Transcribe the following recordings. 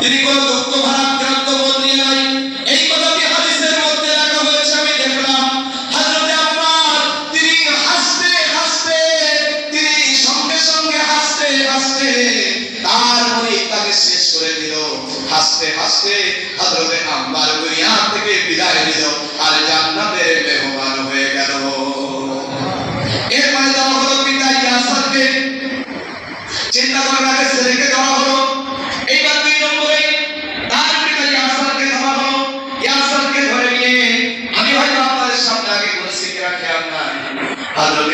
তিনি কোনো দুঃখ ভারাক্রান্ত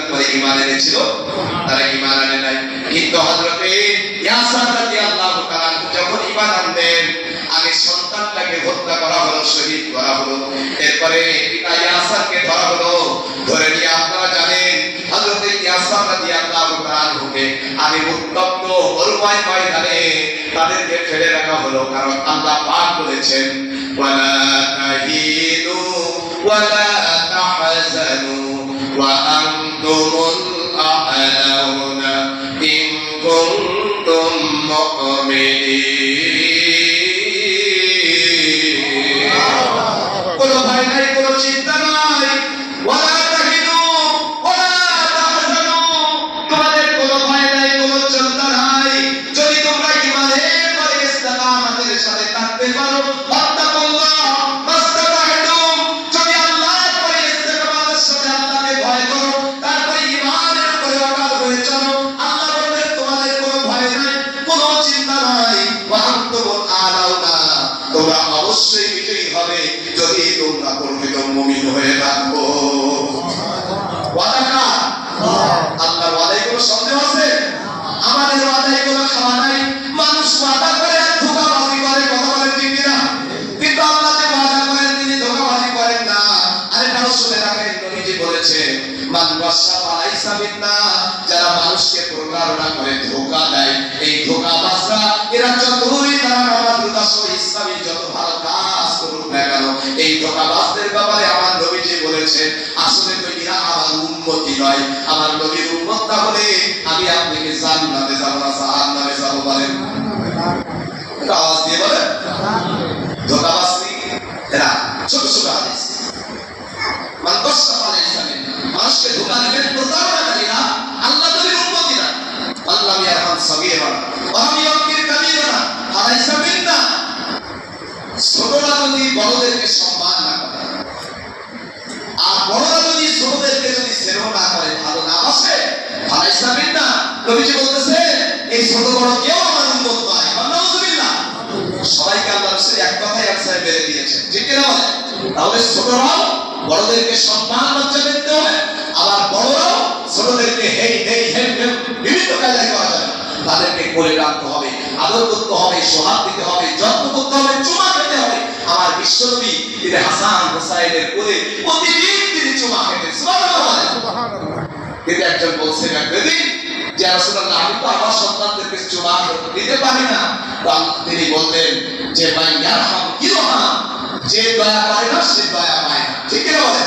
পরে ঈমান এনেছিল। তারা ঈমান আনে নাই। কিন্তু হযরতে ইয়াসার রাদিয়াল্লাহু তাআলা যখন ঈমান আনলেন আগে সন্তানটাকে হত্যা করা হলো, শহীদ করা হলো। এরপরে পিতা ইয়াসারকে ধরা হলো। ধরে নিয়ে আপনারা জানেন, হযরত ইয়াসার রাদিয়াল্লাহু তাআলাকে আগে উত্তপ্ত মরুময় ময়দানে তাদেরকে ফেলে রাখা হলো, কারণ আল্লাহ পাক বলেছেন, ওয়ালা তাহিনু, ওয়ালা কুনতুম মুমিনিন কোনো ভয় নাই কোনো চিন্তা চিন্তা নাই ওয়া আনতুমুল আলাউনা তোমরা অবশ্যই বিজয়ী হবে যদি তোমরা প্রকৃত মুমিন হয়ে থাকো। ওয়াদা আল্লাহর ওয়াদায় কোনো সন্দেহ আছে? আমাদের ওয়াদায় কোনো খাওয়া নাই। মানুষ ওয়াদা করে আর ধোকাবাজি করে, কথা বলে ঠিক কিনা? কিন্তু আল্লাহ যে ওয়াদা করেন, তিনি ধোকাবাজি করেন না। আর এটাও শুনে রাখেন, নবীজি বলেছে মান ওয়াসা মিন্না যারা মানুষকে প্রতারণা করে, ধোকা দেয়, এই ধোকাবাজরা নয় আমার নবীর উম্মত তাহলে আমি আপনাকে জান্নাতে যাব না, জাহান্নামে যাব বলেন। আওয়াজ দিয়ে বলেন। ধোকাবাজ? এরা ছোট ছোট ইসলামে মানুষকে ধোকা দেবেন না করে আর বড়রা যদি ছোটদেরকে যদি স্নেহ না করে ভালো না বাসে আলাইসা মিন্না নবীজি বলতেছে এই ছোট বড় কেউ আমার উম্মত নয়। নাউজুবিল্লাহ। সবাইকে আল্লাহ রাসূল এক কথাই একসাথে বেড়ে দিয়েছেন। ঠিক কি না তাহলে ছোটরাও বড়দেরকে সম্মান লজ্জা দিতে হবে আবার বড়রাও ছোটদেরকে হেই হেই হেই হেই বিভিন্ন কায়দায় করা যাবে তাদেরকে কোলে রাখতে হবে আদর করতে হবে সোহাগ দিতে হবে যত্ন করতে হবে চুমা খেতে হবে। আমার বিশ্বনবী তিনি হাসান হোসাইনের কোলে প্রতিদিন তিনি চুমা খেতেন। সুবহানাল্লাহ। কিন্তু একজন বলছেন একদিন আমি দিতে পারি না। তিনি যে ভাই যে না সে ঠিক কি